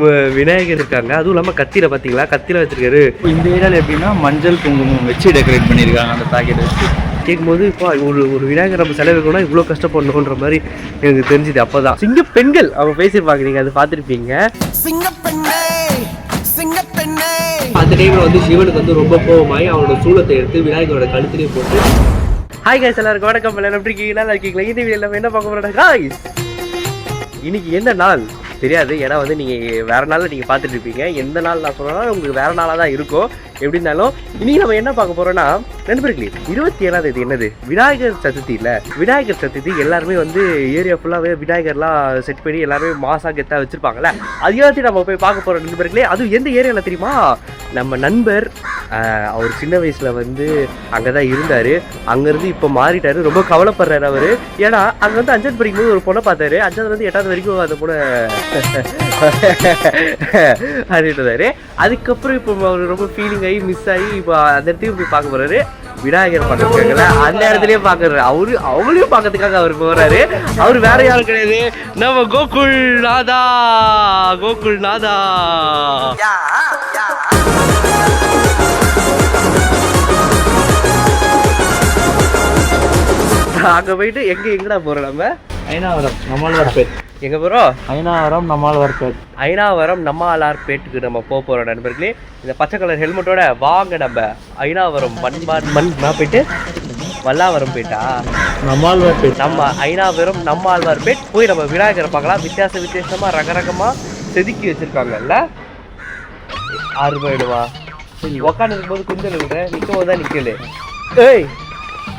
விநாயகர் இருக்காங்க அதுவும் இல்லாமல் கத்தியில் பார்த்தீங்களா கத்தியில் வச்சிருக்காரு. இந்த ஏரியாவில் எப்படின்னா மஞ்சள் குங்குமம் வச்சு டெக்கரேட் பண்ணியிருக்காங்க அந்த பேக்கெட் வச்சு. கேட்கும்போது இப்போ ஒரு ஒரு விநாயகர் நம்ம செலவு வைக்கணும்னா இவ்வளோ கஷ்டப்படணுன்ற மாதிரி எனக்கு தெரிஞ்சுது அப்போ தான் சிங்க பெண்கள் அவங்க பேசியிருப்பாங்க. நீங்கள் அதை பார்த்துருப்பீங்க. அந்த டைமில் வந்து சிவனுக்கு வந்து ரொம்ப கோபமாயி அவனோட சூளத்தை எடுத்து விநாயகரோட கழுத்துலேயே போட்டு ஹாய் guys எல்லாருக்கும் வணக்கம். எல்லாரும் எப்படி இருக்கீங்க? நல்லா இருக்கீங்களா? இந்த வீடியோ நம்ம என்ன பார்க்க போகிறோம் இன்னைக்கு என்ன நாள்? தெரியாது. ஏன்னா வந்து நீங்கள் வேற நாளில் நீங்கள் பார்த்துட்டு இருப்பீங்க. எந்த நாள் நான் சொன்னாலும் உங்களுக்கு வேற நாளாக தான் இருக்கும். எப்படி இருந்தாலும் இனி நம்ம என்ன பார்க்க போறோம்னா நண்பர்களே இருபத்தி ஏழாம் தேதி என்னது? விநாயகர் சதுர்த்தி இல்லை விநாயகர் சதுர்த்தி எல்லாருமே வந்து ஏரியா ஃபுல்லாகவே விநாயகர்லாம் செட் பண்ணி எல்லாருமே மாசா கெத்தாக வச்சிருப்பாங்கல்ல? அது எல்லாத்தையும் நம்ம போய் பார்க்க போகிறோம் நண்பர்களே. அதுவும் எந்த ஏரியாவில் தெரியுமா? நம்ம நண்பர் ஆஹ், அவர் சின்ன வயசுல வந்து அங்கே தான் இருந்தார். அங்கேருந்து இப்போ மாறிட்டாரு. ரொம்ப கவலைப்படுறாரு அவர். ஏன்னா அங்கே வந்து அஞ்சாவது படிக்கும்போது ஒரு பொண்ணை பார்த்தாரு. அஞ்சாவது வந்து எட்டாவது வரைக்கும் அந்த பொண்ணை அப்படின்றாரு அதுக்கப்புறம் இப்போ அவர் ரொம்ப ஃபீலிங் ஆகி மிஸ் ஆகி இப்போ அந்த இடத்தையும் போய் பார்க்க போறாரு. விநாயகர் பார்க்கறதுக்காகல அந்த இடத்துலயே பார்க்கறாரு. அவரு அவளையும் பார்க்கறதுக்காக அவர் போறாரு. அவர் வேற யாரும் கிடையாது. நம்ம கோகுல் நாதா. கோகுல் நாதா. அங்க போயிட்டு எங்க எங்கடா போறோம் நம்ம? ஐநாவரம் பேர். எங்க போறோம் ஐநாவரம் நம்மாழ்வார்பேட் ஐநாவரம் நம்ம ஆளார்பேட்டுக்கு நம்ம போக போகிறோம் நண்பர்களே. இந்த பச்சை கலர் ஹெல்மெட்டோட வாங்க நம்ம ஐநாவரம் மண்பான் மண் நான் போயிட்டு வல்லாவரம் போயிட்டா நம்மாழ்வார்பேட் நம்ம ஐநாவரம் நம்ம ஆழ்வார்பேட் போய் நம்ம விநாயகரை பார்க்கலாம். வித்தியாச வித்தியாசமா ரகரகமா செதுக்கி வச்சிருக்காங்கல்ல? ஆறு போயிடுவா உக்காந்து இருக்கும்போது குந்தல் விடுற நிற்கும் போது தான் நிற்கல ஏய்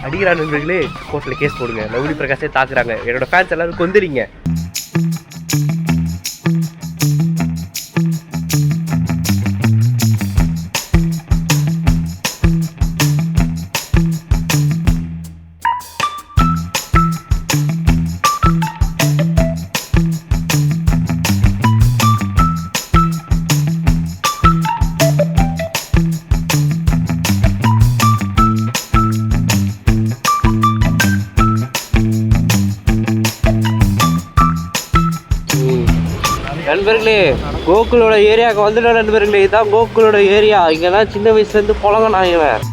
அடிக்கிறா நண்பர்களே. கோர்ட்டில் கேஸ் போடுங்க. லவ்லி பிரகாஷே தாக்குறாங்க. என்னோட ஃபேன்ஸ் எல்லாரும் கொந்துறீங்க. நண்பர்களே கோகுலோட ஏரியாவுக்கு வந்துட்டோம் நண்பர்களே இதுதான் கோகுலோட ஏரியா. இங்கே தான் சின்ன வயசுலேருந்து புழங்க நான் இவன்.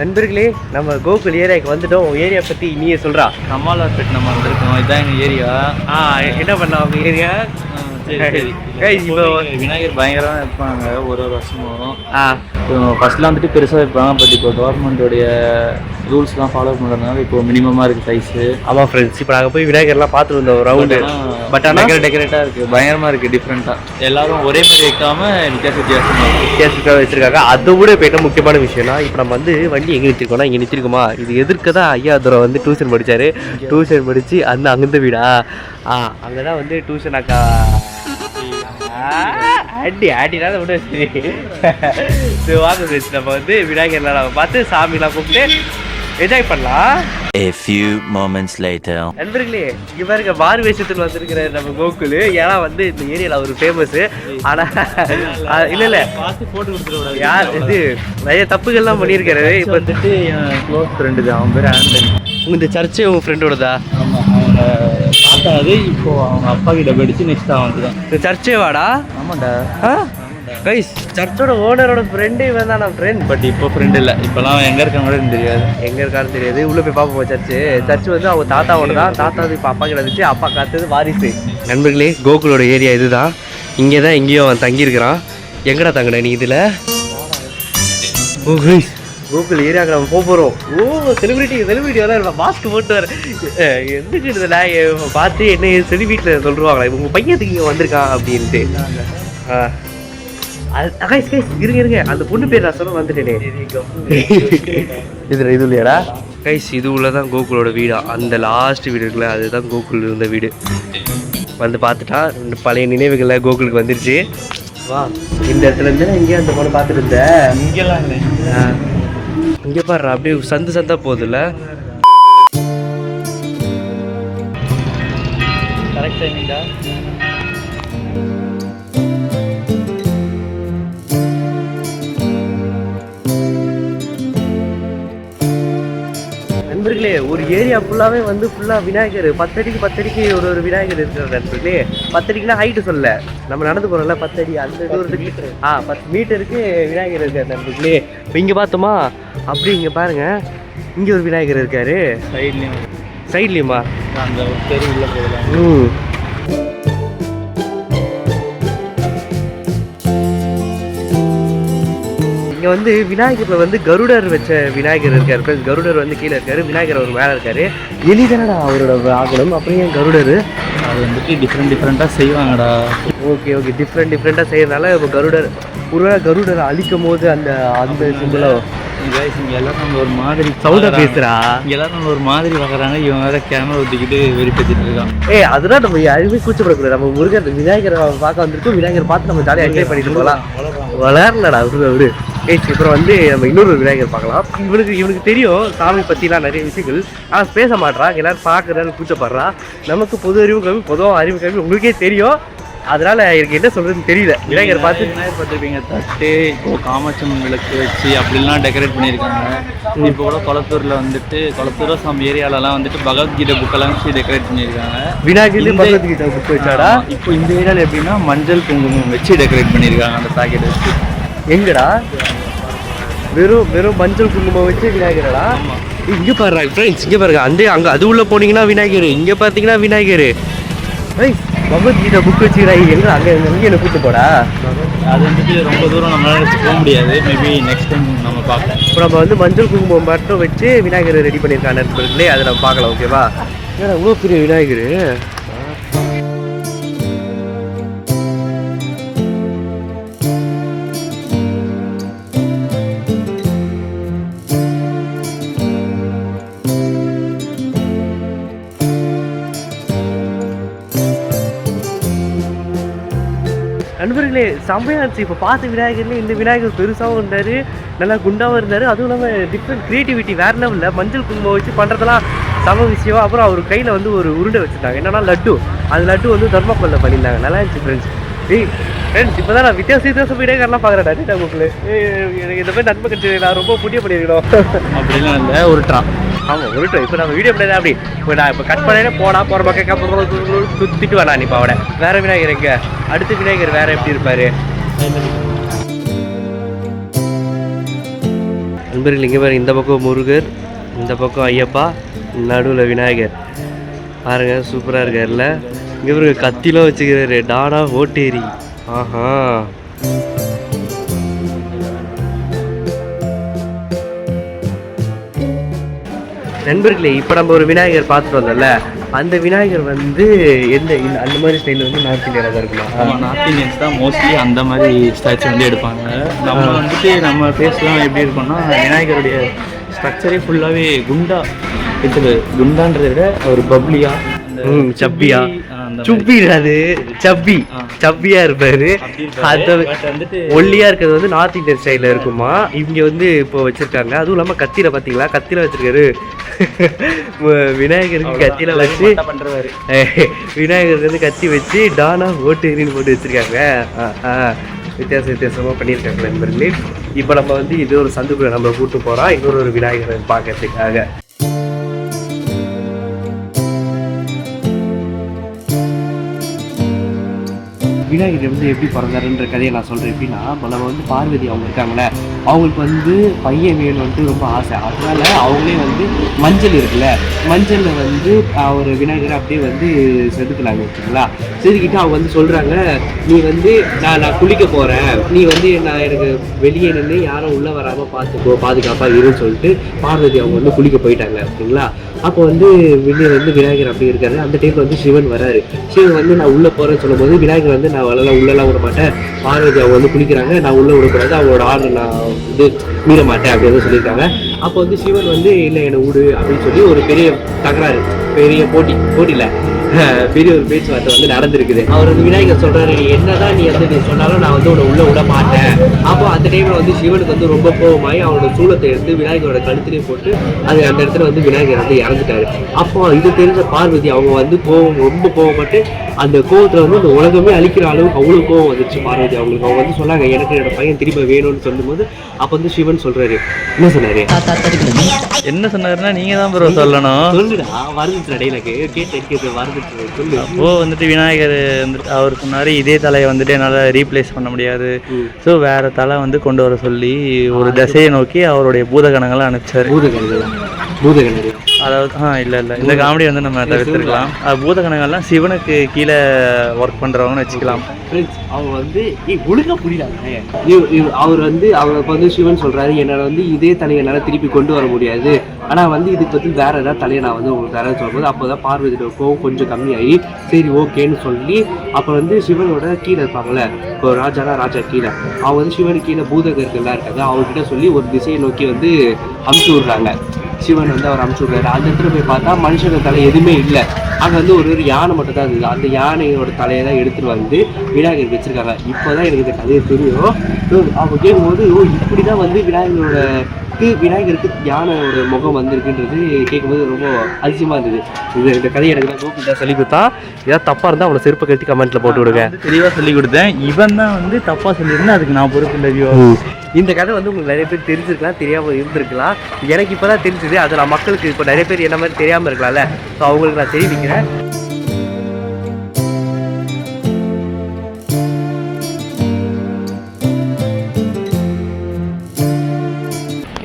நண்பர்களே நம்ம கோகுல் ஏரியாவுக்கு வந்துட்டோம். உன் ஏரியா பற்றி நீயே சொல்கிறா நம்மாழ்வார்பேட் நம்ம வந்திருக்கோம். இதுதான் எங்கள் ஏரியா. ஆ என்ன பண்ண உங்க ஏரியா? இப்போ- விநாயகர் பயங்கரமாக வைப்பாங்க ஒரு ஒரு வருஷமும் ஃபர்ஸ்ட்லாம் வந்துட்டு பெருசாக வைப்பாங்க பட் இப்போ கவர்மெண்ட்டோடைய ரூல்ஸ்லாம் ஃபாலோ பண்ணுறதுனால இப்போ மினிமமாக இருக்குது சைஸு ஆமாம் ஃப்ரெண்ட்ஸ் இப்போ நாங்கள் போய் விநாயகர்லாம் பார்த்துட்டு வந்தோம் ரவுண்டு பட் ஆனால் டெக்கரேட் டெக்கரேட்டாக இருக்குது பயங்கரமாக இருக்குது டிஃப்ரெண்ட்டாக எல்லாரும் ஒரே மாதிரி வைக்காம வித்தியாச வித்தியாசமாக வித்தியாசத்துக்காக வச்சிருக்காங்க. அதை விட இப்போ என்ன முக்கியமான விஷயம்னா இப்போ நம்ம வந்து வண்டி எங்கே நிறுத்திருக்கோம்னா இங்கே நிறுத்திருக்கோமா? இது எதிர்க்க தான் ஐயா தூரம் வந்து டியூஷன் படிச்சாரு. டியூஷன் படித்து அந்த அங்கிருந்த வீடா? ஆ அங்கே தான் வந்து டியூஷன் அக்கா. ஆ, அடி அடினால விட. சரி சரி வாங்க நம்ம வந்து விநாயகர்லாம் நம்ம பார்த்து சாமிலாம் கூப்பிட்டு என்ஜாய் பண்ணலாம். A few moments later. நண்பர்களே இங்க பாருங்க மாறு வேஷத்தில் வந்திருக்கிற நம்ம கோகுல். ஏன்னா வந்து இந்த ஏரியால அவர் ஃபேமஸ் ஆனா இல்ல இல்ல. பார்த்து போட்டு யார் இது? நிறைய தப்புகள்லாம் பண்ணியிருக்காரு இப்போ வந்துட்டு என் க்ளோஸ் ஃப்ரெண்டு தான். அவன் பேர் ஆண்டன் இந்த சர்ச்சை உங்க ஃப்ரெண்டோடதா ஆமாம் அவங்க தாத்தா அது இப்போ அவங்க அப்பா கிட்ட போயிடுச்சு. நெக்ஸ்ட் அவனுக்கு தான் இந்த சர்ச்சே வாடா? ஆமாண்டா. கைஸ் சர்ச்சோட ஓனரோட ஃப்ரெண்டு இவன் தான் ஃப்ரெண்ட் பட் இப்போ ஃப்ரெண்ட் இல்லை. இப்போலாம் எங்கே இருக்காங்க கூட தெரியாது. எங்க இருக்கான்னு தெரியாது. உள்ள போய் பார்ப்போம் சர்ச்சு சர்ச் வந்து அவங்க தாத்தாவோட தான். தாத்தா வந்து இப்போ அப்பா கிட்ட இருந்துச்சு அப்பா காத்தது வாரிசு. நண்பர்களே கோகுலோட ஏரியா இதுதான். இங்கே தான் எங்கேயோ அவன் தங்கியிருக்கிறான். எங்கடா தங்கின நீ இதில்? ஓ கைஸ் கோகுல் ஏரியாவுக்கு நம்ம போக போகிறோம் ஓ செலிபிரிட்டி செலிபிரிட்டி வர மாஸ்க் போட்டு வர எதுக்கு இதில் பார்த்து என்ன சரி வீட்டில் சொல்லுவாங்களா உங்கள் பையனுக்கு இங்கே வந்திருக்கான் அப்படின்ட்டு. ஆ. கைஸ் கைஸ் இருங்க இருங்க. அந்த பொண்ணு பேர் நான் சொல்ல வந்துட்டேனே இதுல இது இல்லையாடா? கைஸ் இது உள்ளதான் கோகுலோட வீடா. அந்த லாஸ்ட் வீடு இருக்குல்ல அதுதான் கோகுல் இருந்த வீடு. வந்து பார்த்துட்டா பழைய நினைவுகள்ல கோகுலுக்கு வந்துருச்சு. வா இந்த இடத்துல இருந்து இங்கே அந்த பொண்ணு பார்த்துட்டு இருந்த? இங்கெல்லாம் இல்லை இங்கே பாரு அப்படியே சந்து சந்தா போகுதுல்ல. கரெக்ட் டைமிங்கா நண்பர்களே ஒரு ஏரியா ஃபுல்லாகவே வந்து ஃபுல்லாக விநாயகர். பத்தடிக்கு பத்தடிக்கு ஒரு ஒரு விநாயகர் இருக்கிற நண்பர்களே. பத்தடிக்குனா ஹைட்டு சொல்ல. நம்ம நடந்து போகிறோம்ல பத்தடி அந்த தூரத்துக்கு ஆ பத்து மீட்டருக்கு விநாயகர் இருக்கார் நண்பர்களே. இப்போ இங்கே பார்த்தோமா? அப்படி இங்கே பாருங்க. இங்கே ஒரு விநாயகர் இருக்காரு. சைட்லேயும் சைட்லேயுமா அந்த தெரு உள்ள போகலாம். ம். இங்க வந்து விநாயகர்ல வந்து கருடர் வச்ச விநாயகர் இருக்காரு. friends. கருடர் வந்து கீழே இருக்காரு. விநாயகர் அவர் மேல இருக்காரு. எளிதானடா அவரோட ஆகணும். அப்புறம் ஏன் கருடர்? அது வந்துட்டு டிஃப்ரெண்ட் டிஃப்ரெண்ட்டாக செய்வாங்கடா. ஓகே ஓகே டிஃப்ரெண்ட் டிஃப்ரெண்ட்டாக செய்யறதுனால இப்போ கருடர் ஒருவேளை கருடர் அழிக்கும் போது அந்த அந்த சிம்பிளோ எல்லாரும் நம்ம ஒரு மாதிரி சவுண்டா. பேசுறா? எல்லாரும் நம்ம ஒரு மாதிரி பார்க்குறாங்க இவன் வேற கேமரா ஊற்றிக்கிட்டு வெறிப்பேற்றிட்டு இருக்கான். ஏய் அதெல்லாம் நம்ம யாருமே கூச்சப்படக்கூடாது. நம்ம முருகன் விநாயகரை பார்க்க வந்திருக்கோம். விநாயகர் பார்த்து நம்ம ஜாலியாக என்ஜாய் பண்ணிட்டு போகலாம் வளரலடா விடு விடு. சரி, அப்புறம் வந்து நம்ம இன்னொரு விநாயகர் பார்க்கலாம். இவனுக்கு இவனுக்கு தெரியும் சாமி பற்றிலாம் நிறைய விஷயங்கள். ஆனால் பேச மாட்றான் எல்லாரும் பார்க்குறான்னு கூச்சப்படுறா. நமக்கு பொது அறிவு கம்மி பொதுவாக அறிவு கம்மி உங்களுக்கே தெரியும். அதனால எனக்கு என்ன சொல்றதுன்னு தெரியல. விநாயகர் பார்த்து விநாயகர் பார்த்துருப்பீங்க தட்டு இப்போ காமாட்சம் விளக்கு வச்சு அப்படிலாம் டெக்கரேட் பண்ணியிருக்காங்க. இப்போ கூட கொளத்தூர்ல வந்துட்டு கொளத்தூர் சம் ஏரியாலலாம் வந்துட்டு பகவத்கீதை புக்கெல்லாம் வச்சு டெக்கரேட் பண்ணியிருக்காங்க. விநாயகர்லேயே இந்த- பகவத்கீதை புக் வச்சாடா. இப்போ இந்த ஏரியால எப்படின்னா மஞ்சள் குங்குமம் வச்சு டெக்கரேட் பண்ணியிருக்காங்க அந்த பாக்கெட் வச்சு. எங்கடா? வெறும் வெறும் மஞ்சள் குங்குமம் வச்சு விநாயகரடா? இங்க பாருங்க ஃப்ரெண்ட்ஸ் இங்க பாருங்க. அந்த அங்க அது உள்ள போனீங்கன்னா விநாயகர். இங்க பாத்தீங்கன்னா விநாயகர். ஏய் பகவத்கீதை புக் வச்சுக்கிறா. எங்க அங்க எங்க என்ன கூட்டு போடா? அது வந்துட்டு ரொம்ப தூரம் நம்மளால போக முடியாது. மேபி நெக்ஸ்ட் டைம் நம்ம பார்க்கலாம். இப்போ நம்ம வந்து மஞ்சள் குங்குமம் மட்டும் வச்சு விநாயகர் ரெடி பண்ணியிருக்காங்க நண்பர்களே அதை நம்ம பார்க்கலாம் ஓகேவா ஏன்னா இவ்வளோ பெரிய விநாயகர்? நண்பர்களே செம்மையா இருந்துச்சு. இப்போ பார்த்த விநாயகர்லேயே இந்த விநாயகர் பெருசாகவும் இருந்தார் நல்லா குண்டாகவும் இருந்தார். அதுவும் இல்லாமல் டிஃப்ரெண்ட் க்ரியேட்டிவிட்டி வேறு லெவலில் மஞ்சள் குங்குமம் வச்சு பண்ணுறதெல்லாம் சம விஷயம். அப்புறம் அவர் கையில் வந்து ஒரு உருண்டை வச்சுருந்தாங்க. என்னன்னா லட்டு. அந்த லட்டு வந்து தர்மாக்கோலில் பண்ணியிருந்தாங்க. நல்லா இருந்துச்சு ஃப்ரெண்ட்ஸ் ஏய் ஃப்ரெண்ட்ஸ் இப்போ தான் நான் வித்தியாச வித்தியாச விநாயகர்லாம் பார்க்குறேன் டேட்டா புக்கில் எனக்கு இந்த மாதிரி நன்மை கட்சி நான் ரொம்ப புண்ணிய பண்ணியிருக்கணும். அப்படிலாம் இல்லை ஒரு ட்ரா ஆமாம் உருட்டு இப்போ நம்ம வீடியோ பண்ணி அப்படி. இப்போ நான் இப்போ கட் பண்ணேன் போனால் போகிற பக்கம் அப்புறம் சுற்றிட்டு வேணாம் நீ இப்போ அவனை. வேற விநாயகர் எங்கே? அடுத்த விநாயகர் வேற எப்படி இருப்பார்? நண்பர்கள் இங்கே பாருங்க இந்த பக்கம் முருகர் இந்த பக்கம் ஐயப்பா நடுவில் விநாயகர். பாருங்கள் சூப்பராக இருக்கார்ல இங்கே பாருங்க கத்திலாம் வச்சுக்கிறாரு. டாடா ஓட்டேரி. ஆஹா. நண்பர்களே இப்போ நம்ம ஒரு விநாயகர் பார்த்துட்டு வந்தோம்ல. அந்த விநாயகர் வந்து எந்த இந்த அந்த மாதிரி ஸ்டைலில் வந்து நார்த் இந்தியாவில் தான் இருக்குமா? நம்ம நார்த் இந்தியன்ஸ் தான் மோஸ்ட்லி அந்த மாதிரி ஸ்டாச்சு வந்து எடுப்பாங்க. நம்ம வந்துட்டு நம்ம ஃபேஸ்லாம் எப்படி இருக்கோம்னா விநாயகருடைய ஸ்ட்ரக்சரே ஃபுல்லாகவே குண்டா இருக்குது குண்டான்றதை விட ஒரு பப்ளியா ம் சப்பியா. சுப்பிடாது சப்பி. சப்பியா இருப்பாரு. அதை ஒல்லியா இருக்கிறது வந்து நார்த் இந்தியன் ஸ்டைலில் இருக்குமா? இங்க வந்து இப்போ வச்சிருக்காங்க. அதுவும் இல்லாம கத்தியில பாத்தீங்களா? கத்தியில வச்சிருக்காரு. விநாயகருக்கு கத்தியில வச்சு விநாயகருக்கு வந்து கத்தி வச்சு டானா ஓட்டுன்னு போட்டு வச்சிருக்காங்க. வித்தியாச வித்தியாசமா பண்ணியிருக்காங்க நண்பர்களே. இப்போ நம்ம வந்து இது ஒரு சந்துக்குள்ள நம்ம கூட்டு போறோம். இன்னொரு ஒரு விநாயகரை பார்க்கறதுக்காக. விநாயகர் வந்து எப்படி பிறந்தாருன்ற கதையை நான் சொல்கிறேன் எப்படின்னா நம்ம வந்து பார்வதி அவங்க இருக்காங்களே அவங்களுக்கு வந்து பையன் வேணும்ன்ட்டு ரொம்ப ஆசை. அதனால அவங்களே வந்து மஞ்சள் இருக்குல்ல மஞ்சளில் வந்து ஒரு விநாயகரை அப்படியே வந்து செதுக்குனாங்க வச்சுங்களா செதுக்கிட்டு அவங்க வந்து சொல்கிறாங்க நீ வந்து நான் நான் குளிக்க போகிறேன் நீ வந்து நான் எனக்கு வெளியே நின்று யாரும் உள்ளே வராமல் பார்த்துக்கோ பாதுகாப்பாக இருன்னு சொல்லிட்டு பார்வதி அவங்க வந்து குளிக்க போயிட்டாங்க ஓகேங்களா? அப்போ வந்து வெளியே வந்து விநாயகர் அப்படி இருக்காரு. அந்த டைம்ல வந்து சிவன் வராரு. சிவன் வந்து நான் உள்ள போறேன்னு சொல்லும்போது விநாயகர் வந்து நான் வளரலாம் உள்ளலாம் விட மாட்டேன். பார்வதி அவங்க வந்து குளிக்கிறாங்க. நான் உள்ள விடக்கூடாது. அவங்களோட ஆர்டர் நான் வந்து மீற மாட்டேன். அப்படின்னு சொல்லியிருக்காங்க. அப்போ வந்து சிவன் வந்து இல்லை என்னை விடு. அப்படின்னு சொல்லி ஒரு பெரிய தகராறு. பெரிய போட்டி போட்டியில பெரிய ஒரு பேச்சுவார்த்தை வந்து நடந்திருக்குது. அவர் வந்து விநாயகர் சொல்றாரு "நீ என்னதான் நீ வந்து நீ சொன்னாலும் நான் வந்து உன்னை உள்ள விட மாட்டேன். அப்போ அந்த டைம்ல வந்து சிவனுக்கு வந்து ரொம்ப கோபமாயி அவனோட சூலத்தை எடுத்து விநாயகரோட கழுத்துலேயே போட்டு அது அந்த இடத்துல வந்து விநாயகர் வந்து இறந்துட்டாரு. அப்போ இது தெரிஞ்ச பார்வதி அவங்க வந்து கோவம் ரொம்ப கோவப்பட்டு அந்த கோவத்துல வந்து இந்த உலகமே அழிக்கிற அளவுக்கு அவ்வளவு கோவம் வந்துச்சு பார்வதி. அவங்களுக்கு அவங்க வந்து சொன்னாங்க எனக்கு என்னோட பையன் திரும்ப வேணும்னு சொல்லும்போது அப்போ வந்து சிவன் சொல்றாரு. என்ன சொன்னாரு? என்ன சொன்னாருன்னா நீங்க தான் ப்ரோ சொல்லணும். சொல்லுடா வருதுடா எனக்கு கேட்டு வந்துட்டு விநாயகர் வந்துட்டு அவர் சொன்னாரு இதே தலையை வந்துட்டு என்னால் ரீப்ளேஸ் பண்ண முடியாது. ஸோ வேற தலை வந்து கொண்டு வர சொல்லி ஒரு திசையை நோக்கி அவருடைய பூதகணங்களை அனுப்பிச்சாரு. பூதகணங்களா? பூதகணங்கள்? அதாவது ஆ இல்லை இல்லை. இந்த காமெடி வந்து நம்ம தவிர்த்துருக்கலாம் பூதகணங்கள்லாம் சிவனுக்கு கீழே ஒர்க் பண்ணுறவங்கன்னு வச்சுக்கலாம். அவங்க வந்து ஏய் ஒழுங்கா புரியுதாங்க இவ்- இவ்- அவர் வந்து அவருக்கு வந்து சிவன் சொல்றாரு என்னால் வந்து இதே தலையை என்னால் திருப்பி கொண்டு வர முடியாது. ஆனால் வந்து இதுக்கு வந்து வேற ஏதாவது தலையை நான் வந்து உங்களுக்கு தரேன்னு சொல்லும்போது அப்போ தான் பார்வதியோட கோவம் கொஞ்சம் கம்மியாகி சரி ஓகேன்னு சொல்லி அப்போ வந்து சிவனோட கீழே இருப்பாங்கள்ல இப்போ ராஜானா ராஜா கீழே. அவங்க வந்து சிவன் கீழே பூதகர்கள்லாம் இருக்காங்க. அவங்ககிட்ட சொல்லி ஒரு திசையை நோக்கி வந்து அமுச்சு விடுறாங்க. சிவன் வந்து அவர் அமுச்சு விடுறாரு. அந்த இடத்துல போய் பார்த்தா மனுஷங்க தலை எதுவுமே இல்லை. அங்கே வந்து ஒரு ஒரு யானை மட்டும் தான் இருந்தது அந்த யானையோட தலையை தான் எடுத்துகிட்டு வந்து விநாயகர் வச்சுருக்காங்க. இப்போ தான் எனக்கு இந்த கதையை தெரியும் அவங்க கேட்கும்போது ஓ இப்படி தான் வந்து விநாயகரோட க்கு விநாயகருக்கு யானையோட முகம் வந்திருக்குன்றது கேட்கும்போது ரொம்ப அதிசயமா இருந்தது. இது இந்த கதையை எனக்கு தான் கோகுல் தான் சொல்லி கொடுத்தா. ஏதாவது தப்பா இருந்தா அவனை செருப்பை கட்டி கமெண்ட்ல போட்டு விடுங்க. தெளிவாக சொல்லி கொடுத்தேன். இவன் தான் வந்து தப்பாக சொல்லியிருந்தேன் அதுக்கு நான் பொறுப்பு இல்லை ஐயோ இந்த கதை வந்து உங்களுக்கு நிறைய பேர் தெரிஞ்சிருக்கலாம் தெரியாம இருந்திருக்கலாம். எனக்கு இப்பதான் தெரிஞ்சது. அது நான் மக்களுக்கு இப்போ நிறைய பேர் என்ன மாதிரி தெரியாம இருக்கலாம்ல. ஸோ அவங்களுக்கு நான் தெரிவிக்கிறேன்.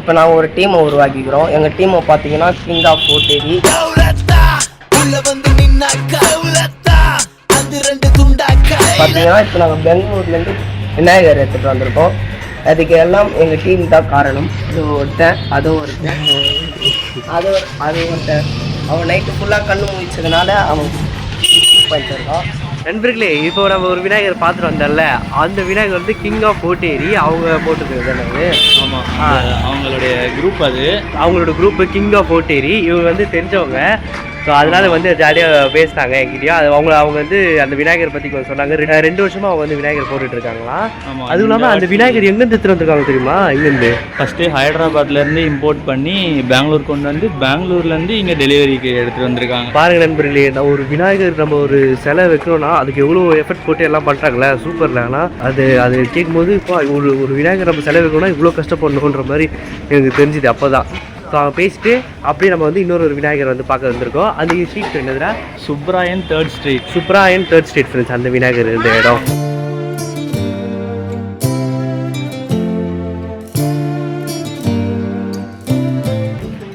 இப்போ நாங்கள் ஒரு டீமை உருவாக்கிக்கிறோம். எங்கள் டீமை பார்த்தீங்கன்னா கிங் ஆஃப் துண்டாக்கா. பார்த்தீங்கன்னா இப்போ நாங்கள் பெங்களூர்லேருந்து விநாயகர் எடுத்துகிட்டு வந்திருக்கோம். அதுக்கு எல்லாம் எங்கள் டீம் தான் காரணம். இது ஒருத்தன் அது ஒருத்தன். அது ஒரு அது ஒருத்தன். அவன் நைட்டு ஃபுல்லாக கண்ணு முடிச்சதுனால அவன் பண்ணிருக்கான் நண்பர்களே இப்போ நம்ம ஒரு விநாயகர் பார்த்துட்டு வந்தோம்ல அந்த விநாயகர் வந்து கிங் ஆஃப் கோட்டேரி அவங்க போட்டுருக்குது தானே ஆமாம் அவங்களுடைய குரூப் அது. அவங்களோட குரூப் கிங் ஆஃப் ஓட்டேரி இவங்க வந்து தெரிஞ்சவங்க. ஸோ அதனால வந்து ஜாலியாக பேசினாங்க என்கிட்டயும். அது அவங்க அவங்க வந்து அந்த விநாயகர் பற்றி கொஞ்சம் சொன்னாங்க. ரெண்டு வருஷமா அவங்க வந்து விநாயகர் போட்டுட்டு இருக்காங்களா? அதுவும் இல்லாமல் அந்த விநாயகர் எங்கேருந்து எடுத்துட்டு வந்திருக்காங்க தெரியுமா? இங்கேருந்து ஃபஸ்ட்டு ஹைதராபாத்லேருந்து இம்போர்ட் பண்ணி பெங்களூர் கொண்டு வந்து பெங்களூர்லேருந்து இங்கே டெலிவரிக்கு எடுத்துகிட்டு வந்திருக்காங்க. பாருங்க நண்பர்களே நான் ஒரு விநாயகர் நம்ம ஒரு சிலை வைக்கணும்னா அதுக்கு எவ்வளோ எஃபர்ட் போட்டு எல்லாம் பண்ணுறாங்களே சூப்பர்ல ஆனால் அது அது கேட்கும்போது இப்போ ஒரு ஒரு விநாயகர் நம்ம சிலை வைக்கணும்னா இவ்வளோ கஷ்டப்படணுன்ற மாதிரி எனக்கு தெரிஞ்சுது அப்போ தான் பேசிட்டு அப்படியே நம்ம வந்து இன்னொரு ஒரு விநாயகர் வந்து பார்க்க வந்திருக்கோம். அந்த ஸ்ட்ரீட் என்னதுடா? Subrayan third street Subrayan third street friends அந்த விநாயகர் இருந்த இடம்.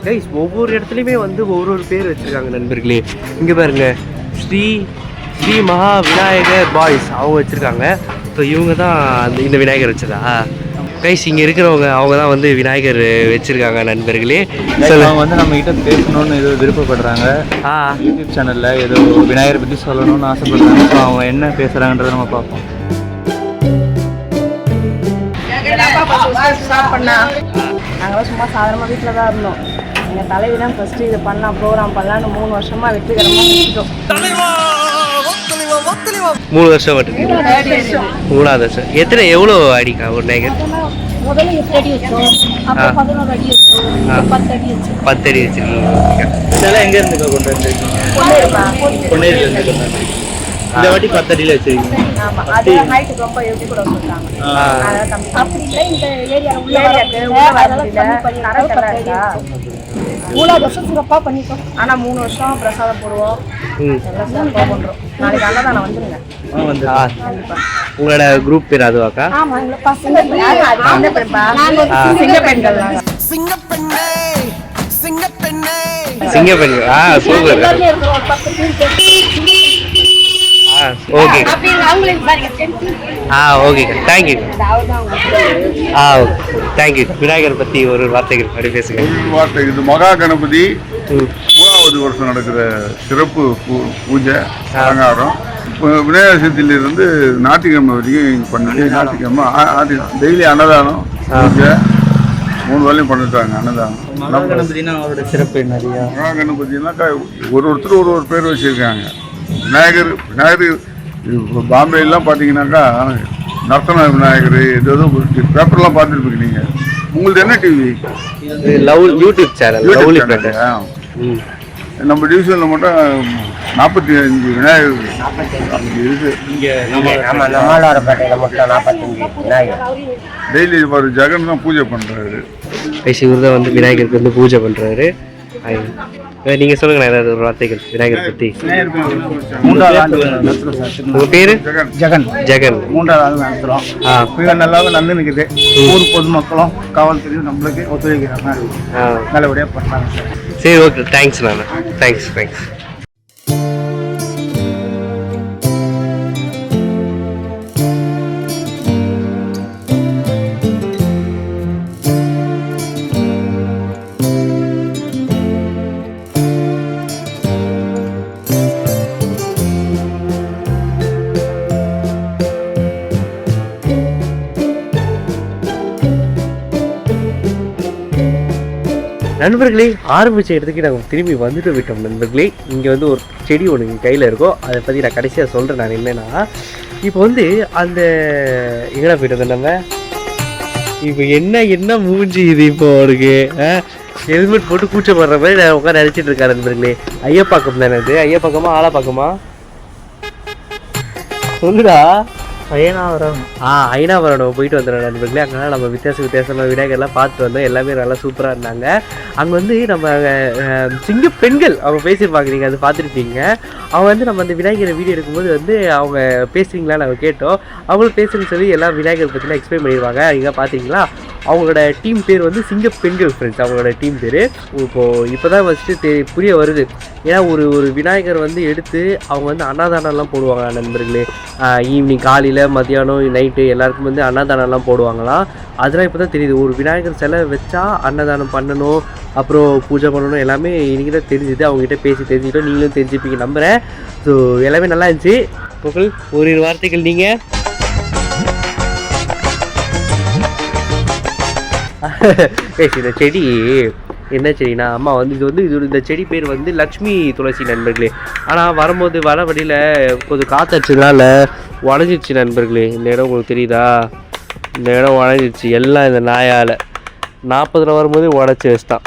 கைஸ் ஒவ்வொரு இடத்துலையுமே வந்து ஒரு ஒரு பேர் வச்சிருக்காங்க நண்பர்களே. இங்கே பாருங்க ஸ்ரீ ஸ்ரீ மகா விநாயகர் பாய்ஸ் அவங்க வச்சிருக்காங்க. ஸோ இவங்க தான் இந்த விநாயகர் வச்சதா? கைஸ் இங்கே இருக்கிறவங்க அவங்க தான் வந்து விநாயகர் வச்சிருக்காங்க நண்பர்களே. அவங்க வந்து நம்ம கிட்ட பேசணும்னு ஏதோ விருப்பப்படுறாங்க. ஆ. யூடியூப் சேனலில் ஏதோ விநாயகரை பற்றி சொல்லணும்னு ஆசைப்படுறாங்க. ஸோ அவங்க என்ன பேசுகிறாங்கன்றதை நம்ம பார்ப்போம். நாங்களாம் சும்மா சாதாரணமாக வீட்டில் தான் இருந்தோம். எங்கள் தலைவி தான் ஃபஸ்ட்டு இது பண்ணலாம் ப்ரோக்ராம் பண்ணலான்னு மூணு வருஷமாக வெற்றிகரமாக முடிச்சிட்டோம். மூணு வருஷம் மட்டும். மூணாவது வருஷம். எத்தனை எவ்வளோ அடிக்கா ஒரு முதல்ல எட்டு அடி பத்து வச்சிருக்கீங்க. இதெல்லாம் கொண்டு வந்திருக்கீங்க? பொன்னேரியிலேருந்து கொண்டு வந்திருக்கீங்க. இந்த வாட்டி பத்து. அடியில் வச்சிருக்கீங்க. அப்படி இல்லை இந்த உள்ள மூணாவது வருஷம் சிறப்பாக பண்ணிட்டோம். ஆனால் மூணு வருஷம் பிரசாதம் போடுவோம். சிறப்பாக பண்ணுறோம் நாளைக்கு அன்னதானம் வந்துருங்க. ஆ வந்து ஆ உங்களோட குரூப் பேர் அதுவாக்கா? ஆமா எங்களை பசங்க ஓகே. ஆ ஓகே தேங்க்யூ ஆ ஓகே தேங்க்யூ விநாயகர் பற்றி ஒரு வார்த்தைகள் அப்படி பேசுங்க. ஒரு வார்த்தை இது மகா கணபதி மூணாவது வருஷம் நடக்கிற சிறப்பு பூ- பூஜை அலங்காரம். இப்போ விநாயகர் சதுர்த்தியிலிருந்து ஞாயிற்றுக்கிழமை வரைக்கும் இங்கே பண்ணுது ஞாயிற்றுக்கிழமை டெய்லி அன்னதானம் பூஜை. மூணு வேலையும் பண்ணிட்டாங்க அன்னதானம். மகா கணபதினா அவரோட சிறப்பு நிறையா மகா கணபதினாக்கா ஒரு ஒருத்தர் ஒரு ஒரு பேர் வச்சுருக்காங்க. விநாயகர் விநாயகர் இப்போ பாம்பேலாம் பார்த்தீங்கன்னாக்கா நர்த்தன விநாயகர் ஏதோ பேப்பர்லாம் பார்த்துருப்பீங்க நீங்கள் உங்களது என்ன டிவி லவ் யூடியூப் சேனல் நம்ம டிவிஷனில் மட்டும் நாற்பத்தி அஞ்சு விநாயகர். அப்படி இருக்கு. இங்கே நம்ம நம்ம நம்மளோட மட்டும் நாற்பத்தஞ்சு விநாயகர். டெய்லி ஒரு ஜெகன் தான் பூஜை பண்ணுறாரு தான் வந்து விநாயகருக்கு வந்து பூஜை பண்ணுறாரு நீங்க சொல்லுங்க ஏதாவது ஒரு வார்த்தைகள். விநாயகர் பத்தி. மூன்றாவது ஆண்டு நடத்துகிறோம் சார். உங்க பேரு? ஜெகன். ஜெகன். மூன்றாவது ஆண்டு நடத்துகிறோம் ஆ. மிக நல்லாவே நடந்து நிற்குது ஊர் பொதுமக்களும் காவல்துறையும் நம்மளுக்கு ஒத்துழைக்கிறாங்க ஆ. நல்லபடியாக பண்ணாங்க சார். சரி ஓகே தேங்க்ஸ் நான். தேங்க்ஸ் தேங்க்ஸ் நண்பர்களே ஆரம்பிச்ச இடத்துக்கு நாங்கள் திரும்பி வந்துட்டு விட்டோம் நண்பர்களே. இங்கே வந்து ஒரு செடி ஒன்று கையில் இருக்கோ அதை பற்றி நான் கடைசியாக சொல்கிறேன் நான் என்னென்னா இப்போ வந்து அந்த எங்கடா போயிட்டு நம்ம? இப்போ என்ன என்ன மூஞ்சி இது இப்போ அவருக்கு ஹெல்மெட் போட்டு கூச்சப்படுற மாதிரி நான் உட்காந்து நினச்சிட்டு இருக்கேன் நண்பர்களே. ஐயப்பாக்கம் தானே இது ஐயப்பாக்கமா ஆலாப்பாக்கமா சொல்லுடா. பயனாவரம் ஆ ஐநாவரம் நம்ம போயிட்டு வந்துடுறோம் நண்பர்களே. அங்கே நம்ம வித்தியாச வித்தியாசமாக விநாயகர்லாம் பார்த்து வந்தோம். எல்லாமே நல்லா சூப்பராக இருந்தாங்க. அங்கே வந்து நம்ம சிங்க பெண்கள் அவங்க பேசியிருப்பாங்க. நீங்கள் அது பார்த்துருப்பீங்க. அவங்க வந்து நம்ம அந்த விநாயகரை வீடியோ எடுக்கும்போது வந்து அவங்க பேசுறீங்களா நாங்கள் கேட்டோம். அவங்களும் பேசுன்னு சொல்லி எல்லாம் விநாயகர் பற்றிலாம் எக்ஸ்பிளைன் பண்ணிடுவாங்க நீங்கள் பார்த்தீங்களா அவங்களோட டீம் பேர் வந்து சிங்க பெண்கள் ஃப்ரெண்ட்ஸ் அவங்களோட டீம் பேர். இப்போது இப்போ தான் ஃபஸ்ட்டு தெ புரிய வருது. ஏன்னா ஒரு ஒரு விநாயகர் வந்து எடுத்து அவங்க வந்து அன்னதானம்லாம் போடுவாங்க நண்பர்களே. ஈவினிங் காலையில் மத்தியானம் நைட்டு எல்லாருக்கும் வந்து அன்னதானம்லாம் போடுவாங்களாம். அதெல்லாம் இப்போ தான் தெரியுது. ஒரு விநாயகர் சிலை வச்சா அன்னதானம் பண்ணணும் அப்புறம் பூஜை பண்ணணும் எல்லாமே இன்றைக்கி தான் தெரிஞ்சுது. அவங்ககிட்ட பேசி தெரிஞ்சுக்கிட்டோம். நீங்களும் தெரிஞ்சுப்பீங்க. நம்புகிறேன் ஸோ எல்லாமே நல்லா இருந்துச்சு. புகழ் ஓரிரு வார்த்தைகள் நீங்கள் இந்த செடி என்ன செடினா அம்மா வந்து இது வந்து இது இந்த செடி பேர் வந்து லக்ஷ்மி துளசி நண்பர்களே. ஆனால் வரும்போது வர வழியில் கொஞ்சம் காத்தடிச்சதுனால உடஞ்சிருச்சு நண்பர்களே. இந்த இடம் உங்களுக்கு தெரியுதா? இந்த இடம் உடஞ்சிருச்சு எல்லாம் இந்த நாயால். நாற்பதுல வரும்போது உடச்சி வச்சுட்டான்.